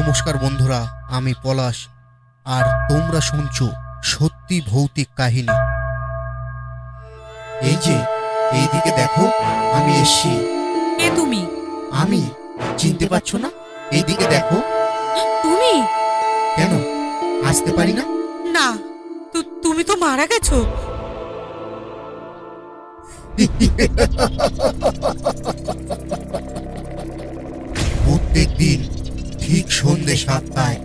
নমস্কার বন্ধুরা আমি পলাশ। আর তোমরা শুনছো সত্যি ভৌতিক কাহিনী। এই যে এইদিকে দেখো আমি এসছি। কে তুমি? আমি? চিনতে পারছ না? এইদিকে দেখো। তুমি? কেন? আসতে পারি না? না তুমি তো মারা গেছো। প্রত্যেক দিন ঠিক সন্ধে সাতটায়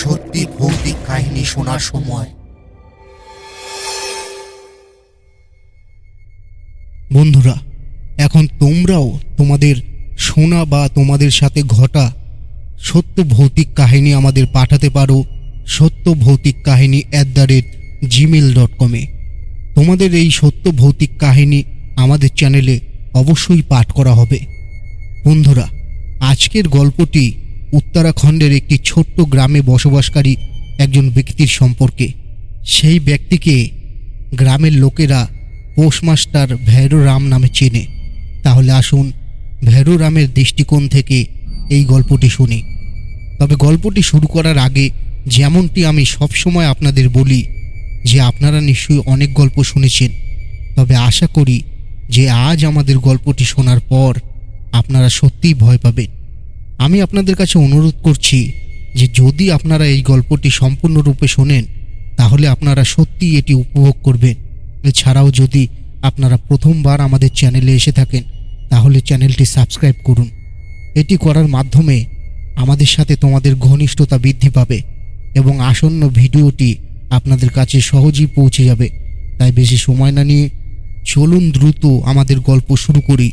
সত্যি ভৌতিক কাহিনী শোনার সময়। বন্ধুরা, এখন তোমরাও তোমাদের শোনা বা তোমাদের সাথে ঘটা সত্য ভৌতিক কাহিনী আমাদের পাঠাতে পারো সত্য ভৌতিক কাহিনী at the rate Gmail dot কমে তোমাদের এই সত্য ভৌতিক কাহিনী আমাদের চ্যানেলে অবশ্যই পাঠ করা হবে। বন্ধুরা, আজকের গল্পটি উত্তরাখণ্ডের একটি ছোট্ট গ্রামে বসবাসকারী একজন ব্যক্তির সম্পর্কে। সেই ব্যক্তিকে গ্রামের লোকেরা পোস্টমাস্টার ভৈররাম নামে চেনে। তাহলে আসুন ভৈররামের দৃষ্টিকোণ থেকে এই গল্পটি শুনি। তবে গল্পটি শুরু করার আগে যেমনটি আমি সবসময় আপনাদের বলি যে আপনারা নিশ্চয়ই অনেক গল্প শুনেছেন। তবে আশা করি যে আজ আমাদের গল্পটি শোনার পর আপনারা সত্যিই ভয় পাবেন। আমি আপনাদের কাছে অনুরোধ করছি যে যদি আপনারা এই গল্পটি সম্পূর্ণরূপে শোনেন, তাহলে আপনারা সত্যিই এটি উপভোগ করবেন। এছাড়াও যদি আপনারা প্রথমবার আমাদের চ্যানেলে এসে থাকেন, তাহলে চ্যানেলটি সাবস্ক্রাইব করুন। এটি করার মাধ্যমে আমাদের সাথে তোমাদের ঘনিষ্ঠতা বৃদ্ধি পাবে এবং আসন্ন ভিডিওটি আপনাদের কাছে সহজেই পৌঁছে যাবে। তাই বেশি সময় না নিয়ে চলুন দ্রুত আমাদের গল্প শুরু করি।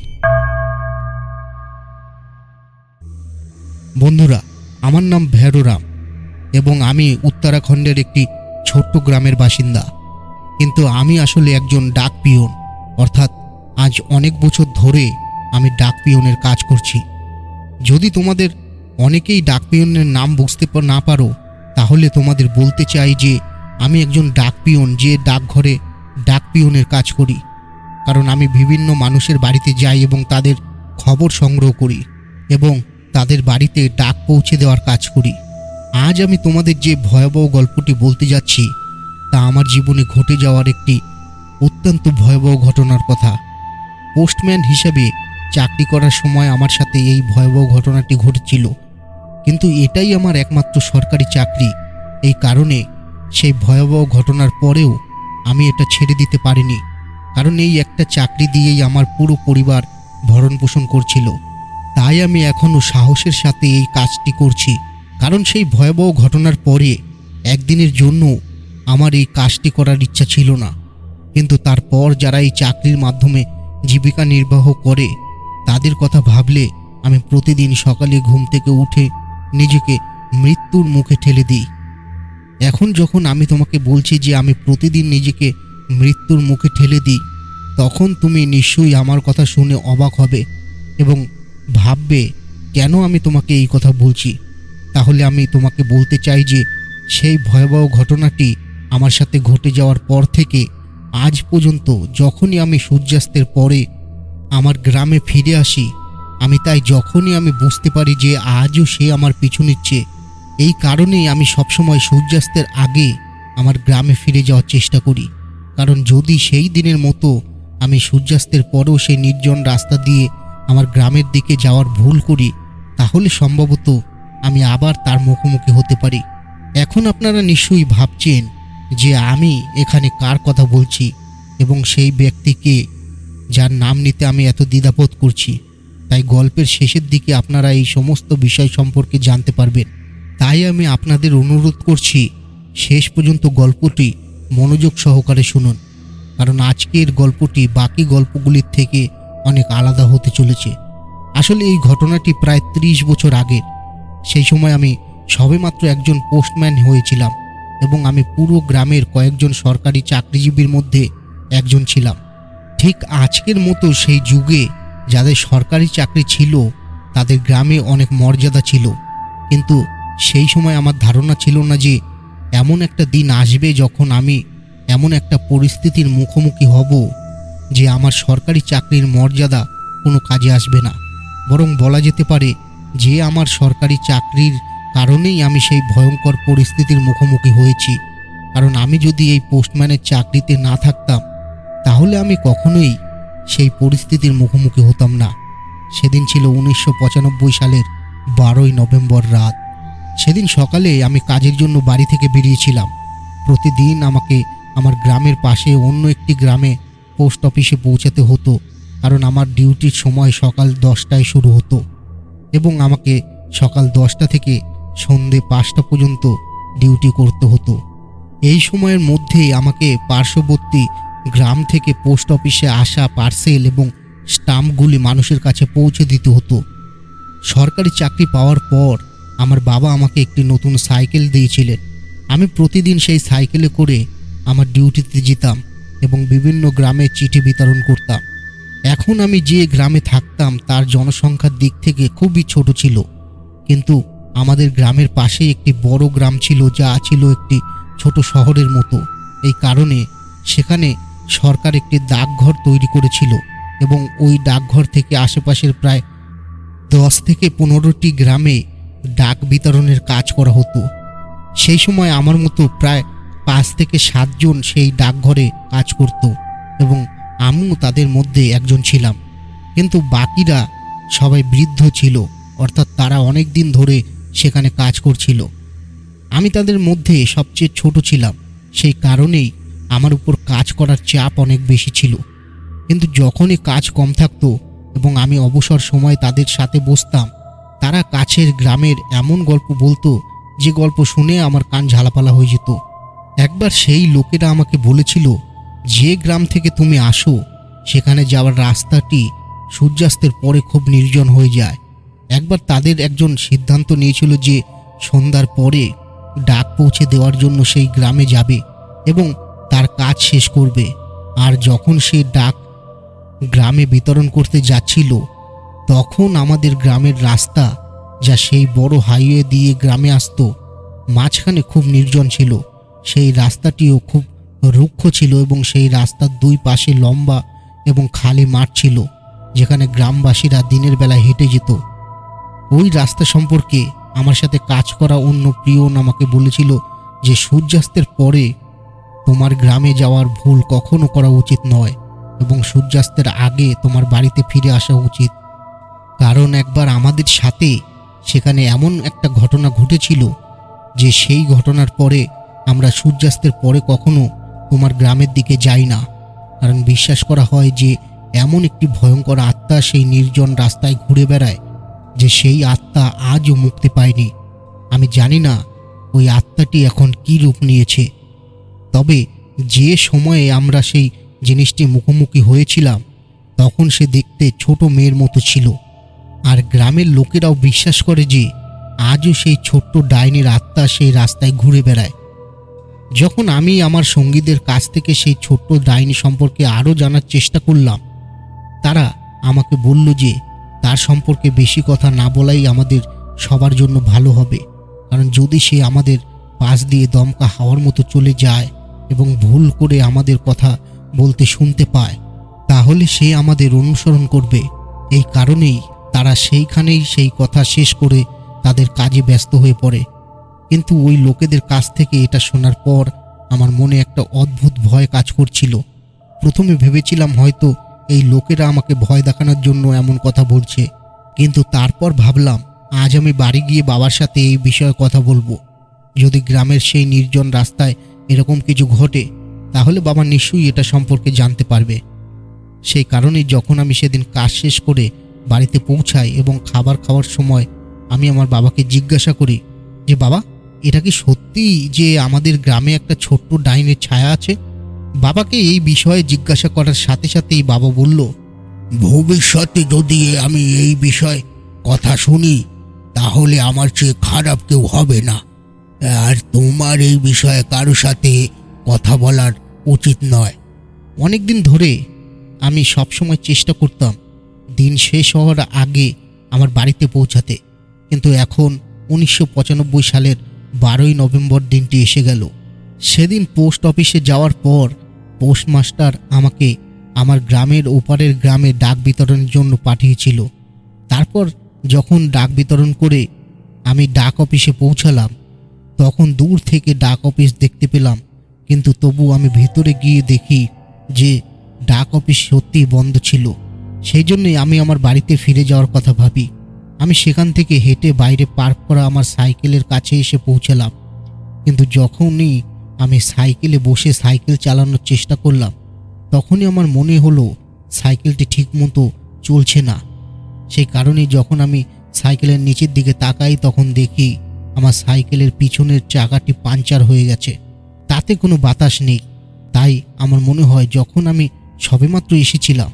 বন্ধুরা, আমার নাম ভৈররাম এবং আমি উত্তরাখণ্ডের একটি ছোট্ট গ্রামের বাসিন্দা। কিন্তু আমি আসলে একজন ডাক পিয়ন, অর্থাৎ আজ অনেক বছর ধরে আমি ডাক পিয়নের কাজ করছি। যদি তোমাদের অনেকেই ডাক পিয়নের নাম বুঝতে না পারো, তাহলে তোমাদের বলতে চাই যে আমি একজন ডাক পিয়ন যে ডাকঘরে ডাক পিয়নের কাজ করি। কারণ আমি বিভিন্ন মানুষের বাড়িতে যাই এবং তাদের খবর সংগ্রহ করি এবং তাদের বাড়িতে ডাক পৌঁছে দেওয়ার কাজ করি। আজ আমি তোমাদের যে ভয়াবহ গল্পটি বলতে যাচ্ছি, তা আমার জীবনে ঘটে যাওয়ার একটি অত্যন্ত ভয়াবহ ঘটনার কথা। পোস্টম্যান হিসেবে চাকরি করার সময় আমার সাথে এই ভয়াবহ ঘটনাটি ঘটেছিল। কিন্তু এটাই আমার একমাত্র সরকারি চাকরি। এই কারণে সেই ভয়াবহ ঘটনার পরেও আমি এটা ছেড়ে দিতে পারিনি। কারণ এই একটা চাকরি দিয়েই আমার পুরো পরিবার ভরণ পোষণ করছিল। তাই আমি এখনও সাহসের সাথে এই কাজটি করছি। কারণ সেই ভয়াবহ ঘটনার পরে একদিনের জন্য আমার এই কাজটি করার ইচ্ছা ছিল না। কিন্তু তারপর যারা এই চাকরির মাধ্যমে জীবিকা নির্বাহ করে, তাদের কথা ভাবলে আমি প্রতিদিন সকালে ঘুম থেকে উঠে নিজেকে মৃত্যুর মুখে ঠেলে দিই। এখন যখন আমি তোমাকে বলছি যে আমি প্রতিদিন নিজেকে মৃত্যুর মুখে ঠেলে দিই, তখন তুমি নিশ্চয়ই আমার কথা শুনে অবাক হবে এবং ভাববে, কেন আমি তোমাকে এই কথা বলছি? তাহলে আমি তোমাকে বলতে চাই যে, সেই ভয়াবহ ঘটনাটি আমার সাথে ঘটে যাওয়ার পর থেকে আজ পর্যন্ত যখনই আমি সূর্যাস্তের পরে আমার গ্রামে ফিরে আসি, আমি তাই যখনই আমি বুঝতে পারি যে আজও সে আমার পিছু নিচ্ছে, এই কারণেই আমি সবসময় সূর্যাস্তের আগে আমার গ্রামে ফিরে যাওয়ার চেষ্টা করি। কারণ যদি সেই দিনের মতো আমি সূর্যাস্তের পরেও সেই নির্জন রাস্তা দিয়ে আমার গ্রামের দিকে যাওয়ার ভুল করি, তাহলে সম্ভবত আমি আবার তার মুখোমুখি হতে পারি। এখন আপনারা নিশ্চয়ই ভাবছেন যে আমি এখানে কার কথা বলছি এবং সেই ব্যক্তিকে যার নাম নিতে আমি এত দ্বিধাবোধ করছি। তাই গল্পের শেষের দিকে আপনারা এই সমস্ত বিষয় সম্পর্কে জানতে পারবেন। তাই আমি আপনাদের অনুরোধ করছি, শেষ পর্যন্ত গল্পটি মনোযোগ সহকারে শুনুন। কারণ আজকের গল্পটি বাকি গল্পগুলির থেকে অনেক আলাদা হতে চলেছে। আসলে এই ঘটনাটি প্রায় ত্রিশ বছর আগের সেই সময় আমি সবেমাত্র একজন পোস্টম্যান হয়েছিলাম এবং আমি পুরো গ্রামের কয়েকজন সরকারি চাকরিজীবীর মধ্যে একজন ছিলাম। ঠিক আজকের মতো সেই যুগে যাদের সরকারি চাকরি ছিল, তাদের গ্রামে অনেক মর্যাদা ছিল। কিন্তু সেই সময় আমার ধারণা ছিল না যে এমন একটা দিন আসবে যখন আমি এমন একটা পরিস্থিতির মুখোমুখি হব যে আমার সরকারি চাকরির মর্যাদা কোনো কাজে আসবে না। বরং বলা যেতে পারে যে আমার সরকারি চাকরির কারণেই আমি সেই ভয়ঙ্কর পরিস্থিতির মুখোমুখি হয়েছি। কারণ আমি যদি এই পোস্টম্যানের চাকরিতে না থাকতাম, তাহলে আমি কখনোই সেই পরিস্থিতির মুখোমুখি হতাম না। সেদিন ছিল উনিশশো পঁচানব্বই সালের বারোই নভেম্বর রাত। সেদিন সকালে আমি কাজের জন্য বাড়ি থেকে বেরিয়েছিলাম। প্রতিদিন আমাকে আমার গ্রামের পাশে অন্য একটি গ্রামে পোস্ট অফিসে পৌঁছাতে হতো, কারণ আমার ডিউটির সময় সকাল দশটায় শুরু হতো এবং আমাকে সকাল দশটা থেকে সন্ধে পাঁচটা পর্যন্ত ডিউটি করতে হতো। এই সময়ের মধ্যেই আমাকে পার্শ্ববর্তী গ্রাম থেকে পোস্ট অফিসে আসা পার্সেল এবং স্টাম্পগুলি মানুষের কাছে পৌঁছে দিতে হতো। সরকারি চাকরি পাওয়ার পর আমার বাবা আমাকে একটি নতুন সাইকেল দিয়েছিলেন। আমি প্রতিদিন সেই সাইকেলে করে আমার ডিউটিতে যেতাম। এবং বিভিন্ন গ্রামে চিঠি বিতরণ করতাম। এখন আমি যে গ্রামে থাকতাম, তার জনসংখ্যার দিক থেকে খুবই ছোট ছিল। কিন্তু আমাদের গ্রামের পাশেই একটি বড় গ্রাম ছিল, যা ছিল একটি ছোট শহরের মতো। এই কারণে সেখানে সরকার একটি ডাকঘর তৈরি করেছিল এবং ওই ডাকঘর থেকে আশেপাশের প্রায় দশ থেকে পনেরোটি গ্রামে ডাক বিতরণের কাজ করা হতো। সেই সময় আমার মতো প্রায় পাঁচ থেকে সাতজন সেই ডাকঘরে কাজ করত এবং আমিও তাদের মধ্যে একজন ছিলাম। কিন্তু বাকিরা সবাই বৃদ্ধ ছিল, অর্থাৎ তারা অনেক দিন ধরে সেখানে কাজ করছিল। আমি তাদের মধ্যে সবচেয়ে ছোট ছিলাম, সেই কারণেই আমার উপর কাজ করার চাপ অনেক বেশি ছিল। কিন্তু যখনই কাজ কম থাকতো এবং আমি অবসর সময় তাদের সাথে বসতাম, তারা কাছের গ্রামের এমন গল্প বলতো যে গল্প শুনে আমার কান ঝালাপালা হয়ে যেত। একবার সেই লোকেরা আমাকে বলেছিল, যে গ্রাম থেকে তুমি আসো, সেখানে যাওয়ার রাস্তাটি সূর্যাস্তের পরে খুব নির্জন হয়ে যায়। একবার তাদের একজন সিদ্ধান্ত নিয়েছিল যে সন্ধ্যার পরে ডাক পৌঁছে দেওয়ার জন্য সেই গ্রামে যাবে এবং তার কাজ শেষ করবে। আর যখন সে ডাক গ্রামে বিতরণ করতে যাচ্ছিল, তখন আমাদের গ্রামের রাস্তা, যা সেই বড় হাইওয়ে দিয়ে গ্রামে আসতো, মাঝখানে খুব নির্জন ছিল। সেই রাস্তাটিও খুব রুক্ষ ছিল এবং সেই রাস্তার দুই পাশে লম্বা এবং খালি মাঠ ছিল, যেখানে গ্রামবাসীরা দিনের বেলা হেঁটে যেত। ওই রাস্তা সম্পর্কে আমার সাথে কাজ করা অন্য প্রিয়ন আমাকে বলেছিল যে সূর্যাস্তের পরে তোমার গ্রামে যাওয়ার ভুল কখনো করা উচিত নয় এবং সূর্যাস্তের আগে তোমার বাড়িতে ফিরে আসা উচিত। কারণ একবার আমাদের সাথে সেখানে এমন একটা ঘটনা ঘটেছিল যে সেই ঘটনার পরে আমরা সূর্যাস্তের পরে কখনো তোমার গ্রামের দিকে যাই না। কারণ বিশ্বাস করা হয় যে, এমন একটি ভয়ঙ্কর আত্মা সেই নির্জন রাস্তায় ঘুরে বেড়ায়, যে সেই আত্মা আজও মুক্তি পায়নি। আমি জানি না ওই আত্মাটি এখন কী রূপ নিয়েছে। তবে যে সময়ে আমরা সেই জিনিসটি মুখোমুখি হয়েছিলাম, তখন সে দেখতে ছোট মেয়ের মতো ছিল। আর গ্রামের লোকেরাও বিশ্বাস করে যে, আজও সেই ছোট্ট ডাইনের আত্মা সেই রাস্তায় ঘুরে বেড়ায়। যখন আমি আমার সঙ্গীদের কাছ থেকে সেই ছোট্ট ডাইনি সম্পর্কে আরও জানার চেষ্টা করলাম, তারা আমাকে বলল যে তার সম্পর্কে বেশি কথা না বলাই আমাদের সবার জন্য ভালো হবে। কারণ যদি সে আমাদের পাশ দিয়ে দমকা হাওয়ার মতো চলে যায় এবং ভুল করে আমাদের কথা বলতে শুনতে পায়, তাহলে সে আমাদের অনুসরণ করবে। এই কারণেই তারা সেইখানেই সেই কথা শেষ করে তাদের কাজে ব্যস্ত হয়ে পড়ে। কিন্তু ওই লোকেদের কাছ থেকে এটা শোনার পর আমার মনে একটা অদ্ভুত ভয় কাজ করছিল। প্রথমে ভেবেছিলাম হয়তো এই লোকেরা আমাকে ভয় দেখানোর জন্য এমন কথা বলছে। কিন্তু তারপর ভাবলাম, আজ আমি বাড়ি গিয়ে বাবার সাথে এই বিষয়ে কথা বলব। যদি গ্রামের সেই নির্জন রাস্তায় এরকম কিছু ঘটে, তাহলে বাবা নিশ্চয়ই এটা সম্পর্কে জানতে পারবে। সেই কারণে যখন আমি সেদিন কাজ শেষ করে বাড়িতে পৌঁছাই এবং খাবার খাওয়ার সময় আমি আমার বাবাকে জিজ্ঞাসা করি, যে বাবা এটা কি সত্যি যে আমাদের গ্রামে একটা ছোট্ট ডাইনের ছায়া আছে? বাবাকে এই বিষয়ে জিজ্ঞাসা করার সাথে সাথেই বাবা বলল ভবিষ্যতে যদি আমি এই বিষয়ে কথা শুনি তাহলে আমার চেয়ে খারাপ কেউ হবে না। আর তোমার এই বিষয়ে কারও সাথে কথা বলার উচিত নয়। অনেক দিন ধরে আমি সবসময় চেষ্টা করতাম দিন শেষ হওয়ার আগে আমার বাড়িতে পৌঁছাতে। কিন্তু এখন উনিশশো পঁচানব্বই সালের বারোই নভেম্বর দিনটি এসে গেল। সেদিন পোস্ট অফিসে যাওয়ার পর পোস্টমাস্টার আমাকে আমার গ্রামের ওপারের গ্রামে ডাক বিতরণের জন্য পাঠিয়েছিল। তারপর যখন ডাক বিতরণ করে আমি ডাক অফিসে পৌঁছালাম, তখন দূর থেকে ডাক অফিস দেখতে পেলাম। কিন্তু তবু আমি ভেতরে গিয়ে দেখি যে ডাক অফিস সত্যিই বন্ধ ছিল। সেই জন্যই আমি আমার বাড়িতে ফিরে যাওয়ার কথা ভাবি। আমি সেখান থেকে হেঁটে বাইরে পার্ক করা আমার সাইকেলের কাছে এসে পৌঁছালাম। কিন্তু যখনই আমি সাইকেলে বসে সাইকেল চালানোর চেষ্টা করলাম, তখনই আমার মনে হলো সাইকেলটি ঠিকমতো চলছে না। সেই কারণে যখন আমি সাইকেলের নিচের দিকে তাকাই, তখন দেখি আমার সাইকেলের পিছনের চাকাটি পাঞ্চার হয়ে গেছে। তাতে কোনো বাতাস নেই। তাই আমার মনে হয় যখন আমি সবেমাত্র এসেছিলাম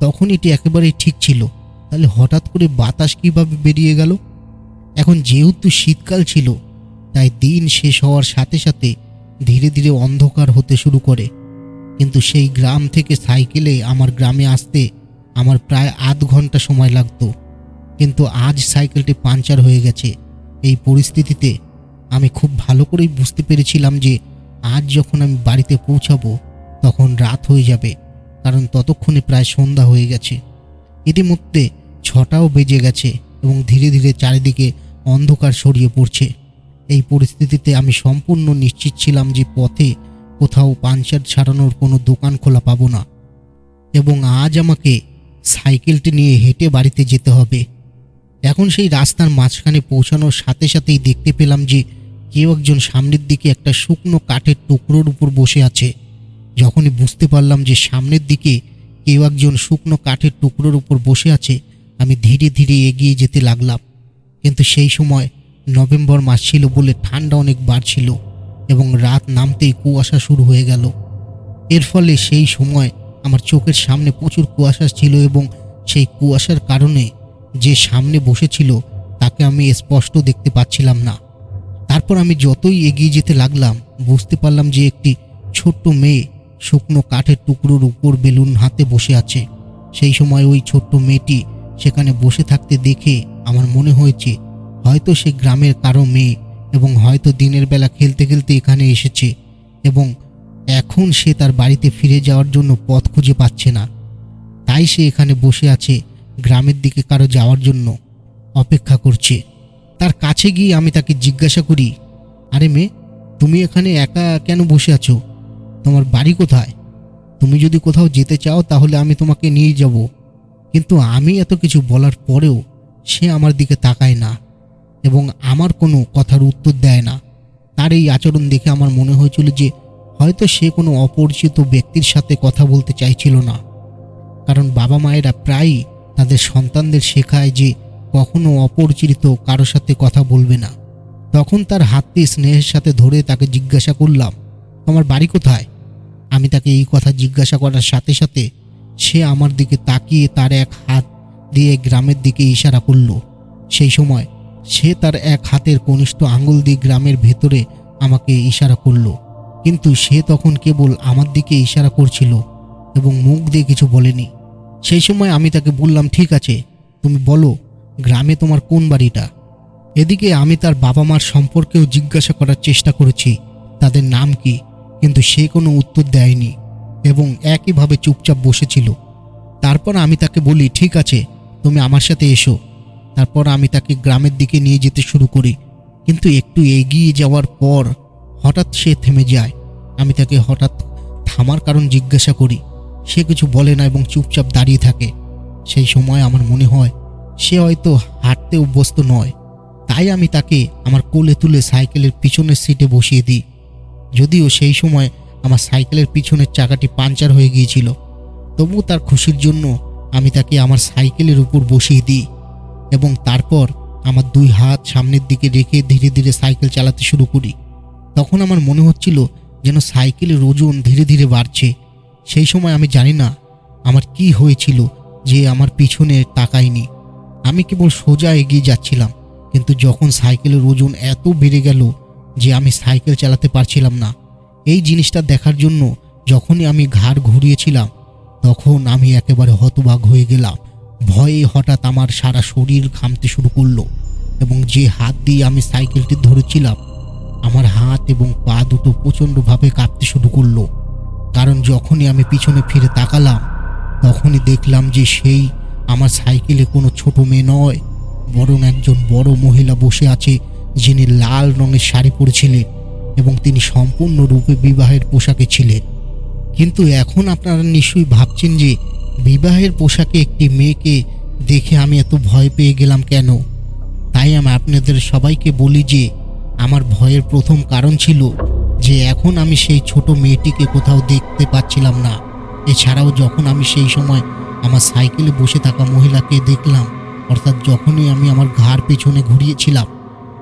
তখন এটি একেবারেই ঠিক ছিল। তাহলে হঠাৎ করে বাতাস কীভাবে বেরিয়ে গেল? এখন যেহেতু শীতকাল ছিল, তাই দিন শেষ হওয়ার সাথে সাথে ধীরে ধীরে অন্ধকার হতে শুরু করে। কিন্তু সেই গ্রাম থেকে সাইকেলে আমার গ্রামে আসতে আমার প্রায় আধ ঘণ্টা সময় লাগতো। কিন্তু আজ সাইকেলটি পাঞ্চার হয়ে গেছে। এই পরিস্থিতিতে আমি খুব ভালো করেই বুঝতে পেরেছিলাম যে আজ যখন আমি বাড়িতে পৌঁছাবো, তখন রাত হয়ে যাবে, কারণ ততক্ষণে প্রায় সন্ধ্যা হয়ে গেছে। ইতিমধ্যে ছটাও বেজে গেছে এবং ধীরে ধীরে চারিদিকে অন্ধকার ছড়িয়ে পড়ছে। এই পরিস্থিতিতে আমি সম্পূর্ণ নিশ্চিত ছিলাম যে পথে কোথাও পাঞ্চার ছাড়ানোর কোনো দোকান খোলা পাবো না এবং আজ আমাকে সাইকেলটি নিয়ে হেঁটে বাড়িতে যেতে হবে। এখন সেই রাস্তার মাঝখানে পৌঁছানোর সাথে সাথেই দেখতে পেলাম যে কেউ একজন সামনের দিকে একটা শুকনো কাঠের টুকরোর উপর বসে আছে। যখনই বুঝতে পারলাম যে সামনের দিকে কেউ একজন শুকনো কাঠের টুকরোর উপর বসে আছে, আমি ধীরে ধীরে এগিয়ে যেতে লাগলাম। কিন্তু সেই সময় নভেম্বর মাস ছিল বলে ঠান্ডা অনেক বাড়ছিল এবং রাত নামতেই কুয়াশা শুরু হয়ে গেল। এর ফলে সেই সময় আমার চোখের সামনে প্রচুর কুয়াশা ছিল এবং সেই কুয়াশার কারণে যে সামনে বসেছিল তাকে আমি স্পষ্ট দেখতে পাচ্ছিলাম না। তারপর আমি যতই এগিয়ে যেতে লাগলাম, বুঝতে পারলাম যে একটি ছোট্ট মেয়ে শুকনো কাঠের টুকরোর উপর বেলুন হাতে বসে আছে। সেই সময় ওই ছোট্ট মেয়েটি সেখানে বসে থাকতে দেখে আমার মনে হয়েছে, হয়তো সে গ্রামের কারও মেয়ে এবং হয়তো দিনের বেলা খেলতে খেলতে এখানে এসেছে এবং এখন সে তার বাড়িতে ফিরে যাওয়ার জন্য পথ খুঁজে পাচ্ছে না। তাই সে এখানে বসে আছে গ্রামের দিকে কারও যাওয়ার জন্য অপেক্ষা করছে। তার কাছে গিয়ে আমি তাকে জিজ্ঞাসা করি, আরে মেয়ে, তুমি এখানে একা কেন বসে আছো? তোমার বাড়ি কোথায়? তুমি যদি কোথাও যেতে চাও তাহলে আমি তোমাকে নিয়ে যাব। কিন্তু আমি এত কিছু বলার পরেও সে আমার দিকে তাকায় না এবং আমার কোনো কথার উত্তর দেয় না। তার এই আচরণ দেখে আমার মনে হয়েছিল যে হয়তো সে কোনো অপরিচিত ব্যক্তির সাথে কথা বলতে চাইছিল না। কারণ বাবা মায়েরা প্রায়ই তাদের সন্তানদের শেখায় যে কখনো অপরিচিত কারও সাথে কথা বলবে না। তখন তার হাতটি স্নেহের সাথে ধরে তাকে জিজ্ঞাসা করলাম, তোমার বাড়ি কোথায়? আমি তাকে এই কথা জিজ্ঞাসা করার সাথে সাথে সে আমার দিকে তাকিয়ে তার এক হাত দিয়ে গ্রামের দিকে ইশারা করল। সেই সময় সে তার এক হাতের কনিষ্ঠ আঙুল দিয়ে গ্রামের ভেতরে আমাকে ইশারা করল। কিন্তু সে তখন কেবল আমার দিকে ইশারা করছিল এবং মুখ দিয়ে কিছু বলেনি। সেই সময় আমি তাকে বললাম, ঠিক আছে, তুমি বলো, গ্রামে তোমার কোন বাড়িটা? এদিকে আমি তার বাবা মার সম্পর্কেও জিজ্ঞাসা করার চেষ্টা করেছি। তাদের নাম কি? কিন্তু সে কোনো উত্তর দেয়নি এবং একইভাবে চুপচাপ বসেছিল। তারপর আমি তাকে বলি, ঠিক আছে, তুমি আমার সাথে এসো। তারপর আমি তাকে গ্রামের দিকে নিয়ে যেতে শুরু করি। কিন্তু একটু এগিয়ে যাওয়ার পর হঠাৎ সে থেমে যায়। আমি তাকে হঠাৎ থামার কারণ জিজ্ঞাসা করি। সে কিছু বলে না এবং চুপচাপ দাঁড়িয়ে থাকে। সেই সময় আমার মনে হয় সে হয়তো হাঁটতে অভ্যস্ত নয়। তাই আমি তাকে আমার কোলে তুলে সাইকেলের পিছনের সিটে বসিয়ে দিই। যদিও সেই সময় আমার সাইকেলের পিছনের চাকাটি পাঞ্চার হয়ে গিয়েছিল তবু তার খুশির জন্য আমি তাকে আমার সাইকেলের উপর বসিয়ে দিই এবং তারপর আমার দুই হাত সামনের দিকে রেখে ধীরে ধীরে সাইকেল চালাতে শুরু করি। তখন আমার মনে হচ্ছিল যেন সাইকেলের ওজন ধীরে ধীরে বাড়ছে। সেই সময় আমি জানি না আমার কি হয়েছিল যে আমার পিছনে তাকায়নি। আমি কেবল সোজা এগিয়ে যাচ্ছিলাম, কিন্তু যখন সাইকেলের ওজন এত বেড়ে গেল যে আমি সাইকেল চালাতে পারছিলাম না। এই জিনিসটা দেখার জন্য যখনই আমি ঘাড় ঘুরিয়েছিলাম, তখন আমি একেবারে হতবাক হয়ে গেলাম। ভয়ে হঠাৎ আমার সারা শরীর ঘামতে শুরু করল এবং যে হাত দিয়ে আমি সাইকেলটি ধরেছিলাম, আমার হাত এবং পা দুটো প্রচণ্ডভাবে কাঁপতে শুরু করল। কারণ যখনই আমি পিছনে ফিরে তাকালাম, তখনই দেখলাম যে সেই আমার সাইকেলে কোনো ছোট মেয়ে নয়, বরং একজন বড় মহিলা বসে আছে যিনি লাল রঙের শাড়ি পরেছিলেন এবং তিনি সম্পূর্ণরূপে বিবাহের পোশাকে ছিলেন। কিন্তু এখন আপনারা নিশ্চয়ই ভাবছেন যে বিবাহের পোশাকে একটি মেয়েকে দেখে আমি এত ভয় পেয়ে গেলাম কেন? তাই আমি আপনাদের সবাইকে বলি যে আমার ভয়ের প্রথম কারণ ছিল যে এখন আমি সেই ছোট মেয়েটিকে কোথাও দেখতে পাচ্ছিলাম না। এছাড়াও যখন আমি সেই সময় আমার সাইকেলে বসে থাকা মহিলাকে দেখলাম, অর্থাৎ যখনই আমি আমার ঘাড় পেছনে ঘুরিয়েছিলাম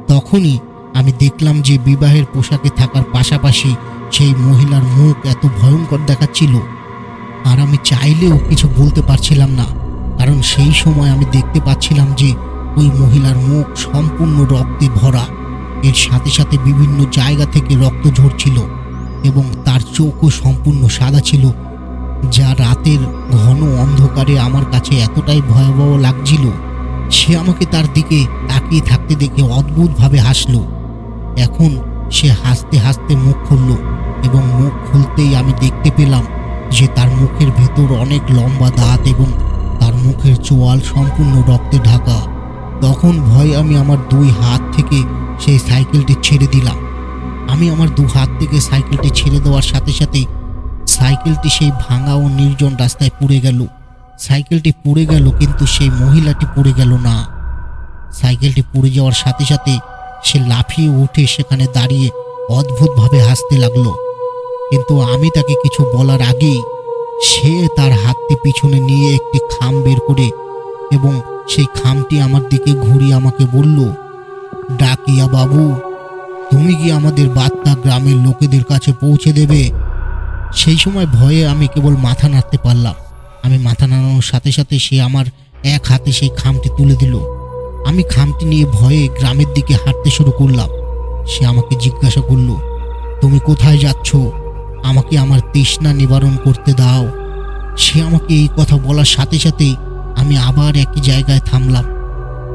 তখনই আমি দেখলাম যে বিবাহের পোশাকে থাকার পাশাপাশি সেই মহিলার মুখ এত ভয়ঙ্কর দেখাচ্ছিল। আর আমি চাইলেও কিছু বলতে পারছিলাম না, কারণ সেই সময় আমি দেখতে পাচ্ছিলাম যে ওই মহিলার মুখ সম্পূর্ণ রক্তে ভরা। এর সাথে সাথে বিভিন্ন জায়গা থেকে রক্ত ঝরছিল এবং তার চোখও সম্পূর্ণ সাদা ছিল, যা রাতের ঘন অন্ধকারে আমার কাছে এতটাই ভয়াবহ লাগছিল। সে আমাকে তার দিকে তাকিয়ে থাকতে দেখে অদ্ভুতভাবে হাসলো। এখন সে হাসতে হাসতে মুখ খুলল এবং মুখ খুলতেই আমি দেখতে পেলাম যে তার মুখের ভেতর অনেক লম্বা দাঁত এবং তার মুখের চোয়াল সম্পূর্ণ রক্তে ঢাকা। তখন ভয়ে আমি আমার দুই হাত থেকে সেই সাইকেলটি ছেড়ে দিলাম। আমি আমার দু হাত থেকে সাইকেলটি ছেড়ে দেওয়ার সাথে সাথে সাইকেলটি সেই ভাঙা ও নির্জন রাস্তায় পড়ে গেল। সাইকেলটি পড়ে গেল, কিন্তু সেই মহিলাটি পড়ে গেল না। সাইকেলটি পড়ে যাওয়ার সাথে সাথে সে লাফিয়ে উঠে সেখানে দাঁড়িয়ে অদ্ভুতভাবে হাসতে লাগল। কিন্তু আমি তাকে কিছু বলার আগেই সে তার হাতটি পিছনে নিয়ে একটি খাম বের করে এবং সেই খামটি আমার দিকে ঘুরিয়ে আমাকে বলল, ডাকিয়া বাবু, তুমি কি আমাদের বার্তা গ্রামের লোকেদের কাছে পৌঁছে দেবে? সেই সময় ভয়ে আমি কেবল মাথা নাড়তে পারলাম। আমি মাথা নাড়ানোর সাথে সাথে সে আমার এক হাতে সেই খামটি তুলে দিল। আমি খামটি নিয়ে ভয়ে গ্রামের দিকে হাঁটতে শুরু করলাম। সে আমাকে জিজ্ঞাসা করল, তুমি কোথায় যাচ্ছ? আমাকে আমার তৃষ্ণা নিবারণ করতে দাও। সে আমাকে এই কথা বলার সাথে সাথেই আমি আবার একই জায়গায় থামলাম।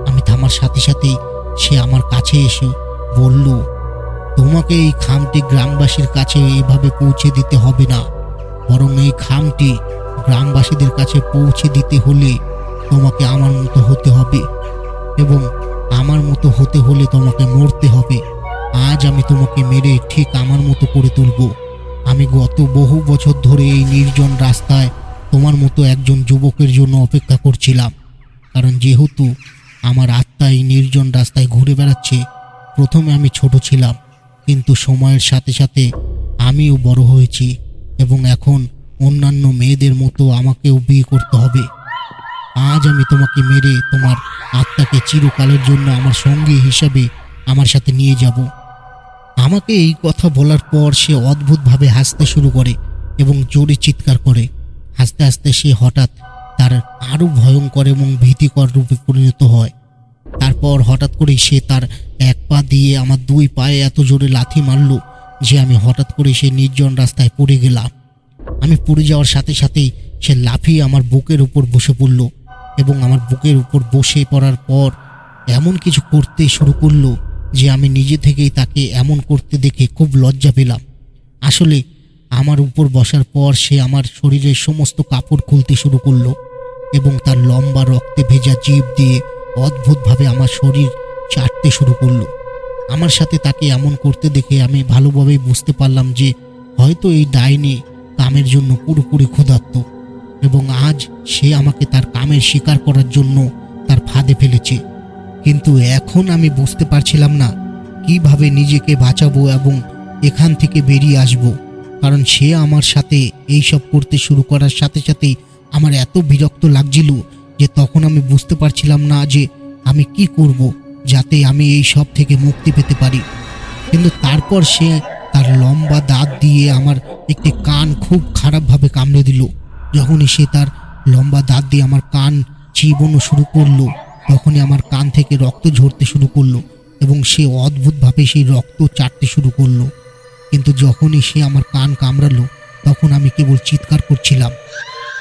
আমি থামার সাথে সাথেই সে আমার কাছে এসে বলল, তোমাকে এই খামটি গ্রামবাসীর কাছে এভাবে পৌঁছে দিতে হবে না। বরং এই খামটি গ্রামবাসীদের কাছে পৌঁছে দিতে হলে তোমাকে আমার মতো হতে হবে এবং আমার মতো হতে হলে তোমাকে মরতে হবে। আজ আমি তোমাকে মেরে ঠিক আমার মতো করে তুলব। আমি গত বহু বছর ধরে এই নির্জন রাস্তায় তোমার মতো একজন যুবকের জন্য অপেক্ষা করছিলাম। কারণ যেহেতু আমার আত্মা এই নির্জন রাস্তায় ঘুরে বেড়াচ্ছে, প্রথমে আমি ছোট ছিলাম, কিন্তু সময়ের সাথে সাথে আমিও বড় হয়েছি এবং এখন অন্যান্য মেয়েদের মতো আমাকেও বিয়ে করতে হবে। আজ আমি তোমাকে মেরে তোমার আত্মাকে চিরকালের জন্য আমার সঙ্গী হিসাবে আমার সাথে নিয়ে যাব। আমাকে এই কথা বলার পর সে অদ্ভুতভাবে হাসতে শুরু করে এবং জোরে চিৎকার করে। হাসতে হাসতে সে হঠাৎ তার আরও ভয়ঙ্কর এবং ভীতিকর রূপে পরিণত হয়। তারপর হঠাৎ করেই সে তার এক পা দিয়ে আমার দুই পায়ে এত জোরে লাথি মারল যে আমি হঠাৎ করে সে নির্জন রাস্তায় পড়ে গেলাম। আমি পড়ে যাওয়ার সাথে সাথেই সে লাফিয়ে আমার বুকের উপর বসে পড়ল এবং আমার বুকের উপর বসে পড়ার পর এমন কিছু করতে শুরু করল যে আমি নিজে থেকেই তাকে এমন করতে দেখে খুব লজ্জা পেলাম। আসলে আমার উপর বসার পর সে আমার শরীরের সমস্ত কাপড় খুলতে শুরু করল এবং তার লম্বা রক্তে ভেজা জিভ দিয়ে অদ্ভুতভাবে আমার শরীর চাটতে শুরু করল। আমার সাথে তাকে এমন করতে দেখে আমি ভালোভাবেই বুঝতে পারলাম যে হয়তো এই ডাইনি কামের জন্য পুরোপুরি ক্ষুধার্ত। এবং আজ সে আমাকে তার কামের শিকার করার জন্য তার ফাঁদে ফেলেছে। কিন্তু এখন আমি বুঝতে পারছিলাম না কীভাবে নিজেকে বাঁচাবো এবং এখান থেকে বেরিয়ে আসব। কারণ সে আমার সাথে এই সব করতে শুরু করার সাথে সাথেই আমার এত বিরক্ত লাগছিল যে তখন আমি বুঝতে পারছিলাম না যে আমি কি করব যাতে আমি এই সব থেকে মুক্তি পেতে পারি। কিন্তু তারপর সে তার লম্বা দাঁত দিয়ে আমার একটি কান খুব খারাপভাবে কামড়ে দিল। যখনই সে তার লম্বা দাঁত দিয়ে আমার কান চিবোনো শুরু করল, তখনই আমার কান থেকে রক্ত ঝরতে শুরু করল এবং সে অদ্ভুতভাবে সেই রক্ত চাটতে শুরু করল। কিন্তু যখনই সে আমার কান কামড়ালো, তখন আমি কেবল চিৎকার করছিলাম।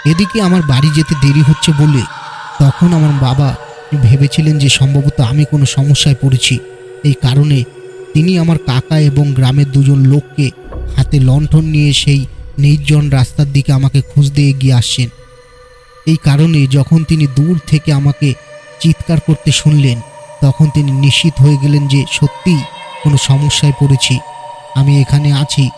এদিকে আমার বাড়ি যেতে দেরি হচ্ছে বলে তখন আমার বাবা ভেবেছিলেন যে সম্ভবত আমি কোনো সমস্যায় পড়েছি। এই কারণে তিনি আমার কাকা এবং গ্রামের দুজন লোককে হাতে লণ্ঠন নিয়ে সেই নির্জন রাস্তার দিকে আমাকে খুঁজতে এগিয়ে আসছেন। এই কারণে যখন তিনি দূর থেকে আমাকে চিৎকার করতে শুনলেন, তখন তিনি নিশ্চিত হয়ে গেলেন যে সত্যি কোনো সমস্যায় পড়েছি। আমি এখানে আছি,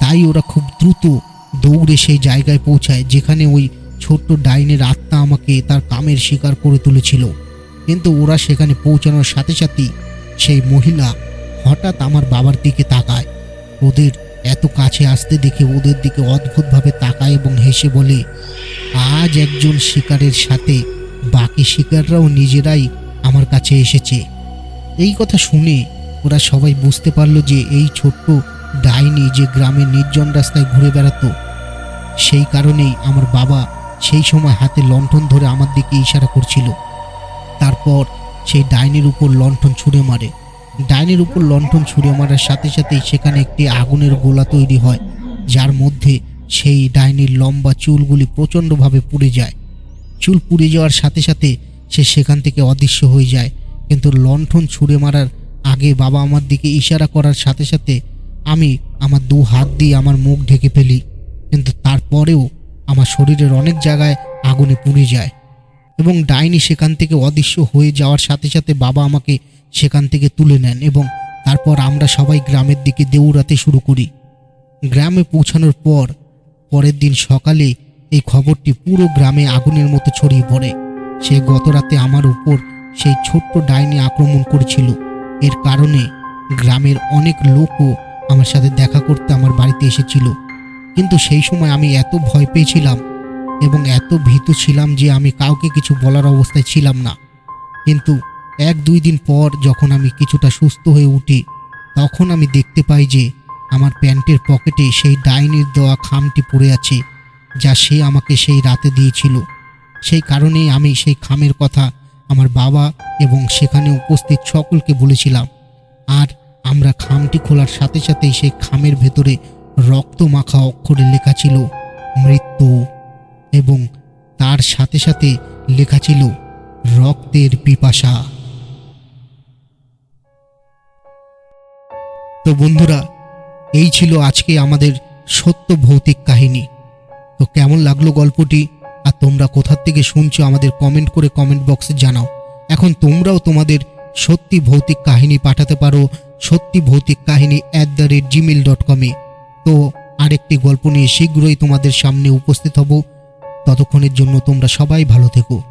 তাই ওরা খুব দ্রুত দৌড়ে সেই জায়গায় পৌঁছায় যেখানে ওই ছোট্ট ডাইনের আত্মা আমাকে তার কামের শিকার করে তুলেছিল। কিন্তু ওরা সেখানে পৌঁছানোর সাথে সাথেই সেই মহিলা হঠাৎ আমার বাবার দিকে তাকায়। ওদের এত কাছে আসতে দেখে ওদের দিকে অদ্ভুতভাবে তাকায় এবং হেসে বলে, আজ একজন শিকারের সাথে বাকি শিকাররাও নিজেরাই আমার কাছে এসেছে। এই কথা শুনে ওরা সবাই বুঝতে পারল যে এই ছোট্ট ডাইনি যে গ্রামের নির্জন রাস্তায় ঘুরে বেড়াতো, সেই কারণেই আমার বাবা সেই সময় হাতে লণ্ঠন ধরে আমার দিকে ইশারা করছিল। তারপর সেই ডাইনির উপর লণ্ঠন ছুঁড়ে মারে। ডাইনির উপর লণ্ঠন ছুঁড়ে মারার সাথে সাথেই সেখানে একটি আগুনের গোলা তৈরি হয়, যার মধ্যে সেই ডাইনির লম্বা চুলগুলি প্রচণ্ডভাবে পুড়ে যায়। চুল পুড়ে যাওয়ার সাথে সাথে সে সেখান থেকে অদৃশ্য হয়ে যায়, কিন্তু লণ্ঠন ছুঁড়ে মারার আগে বাবা আমার দিকে ইশারা করার সাথে সাথে আমি আমার দু হাত দিয়ে আমার মুখ ঢেকে ফেলি, কিন্তু তারপরেও আমার শরীরের অনেক জায়গায় আগুনে পুড়ে যায়। এবং ডাইনি সেখান থেকে অদৃশ্য হয়ে যাওয়ার সাথে সাথে বাবা আমাকে সেখান থেকে তুলে নেন এবং তারপর আমরা সবাই গ্রামের দিকে দৌড়াতে শুরু করি। গ্রামে পৌঁছানোর পর, পরের দিন সকালে এই খবরটি পুরো গ্রামে আগুনের মতো ছড়িয়ে পড়ে। সে গত রাতে আমার উপর সেই ছোট্ট ডাইনি আক্রমণ করেছিল। এর কারণে গ্রামের অনেক লোকও আমার সাথে দেখা করতে আমার বাড়িতে এসেছিল। কিন্তু সেই সময় আমি এত ভয় পেয়েছিলাম এবং এত ভীত ছিলাম যে আমি কাউকে কিছু বলার অবস্থায় ছিলাম না। কিন্তু এক দুই দিন পর যখন আমি কিছুটা সুস্থ হয়ে উঠি, তখন আমি দেখতে পাই যে আমার প্যান্টের পকেটে সেই ডাইনির দেওয়া খামটি পড়ে আছে, যা সে আমাকে সেই রাতে দিয়েছিল। সেই কারণেই আমি সেই খামের কথা আমার বাবা এবং সেখানে উপস্থিত সকলকে বলেছিলাম। আর আমরা খামটি খোলার সাথে সাথেই সেই খামের ভেতরে রক্ত মাখা অক্ষরে লেখা ছিল, মৃত্যু এবং তার সাথে সাথে লেখা ছিল, রক্তের পিপাসা তো বন্ধুরা, এই ছিল আজকে আমাদের সত্য ভৌতিক কাহিনী। তো কেমন লাগল গল্পটি? আর তোমরা কোথার থেকে শুনছো আমাদের কমেন্ট করে কমেন্ট বক্সে জানাও। এখন তোমরাও তোমাদের সত্যি ভৌতিক কাহিনী পাঠাতে পারো সত্যি ভৌতিক কাহিনী at the rate Gmail dot কমে তো আরেকটি গল্প নিয়ে শীঘ্রই তোমাদের সামনে উপস্থিত হব। ততক্ষণের জন্য তোমরা সবাই ভালো থেকো।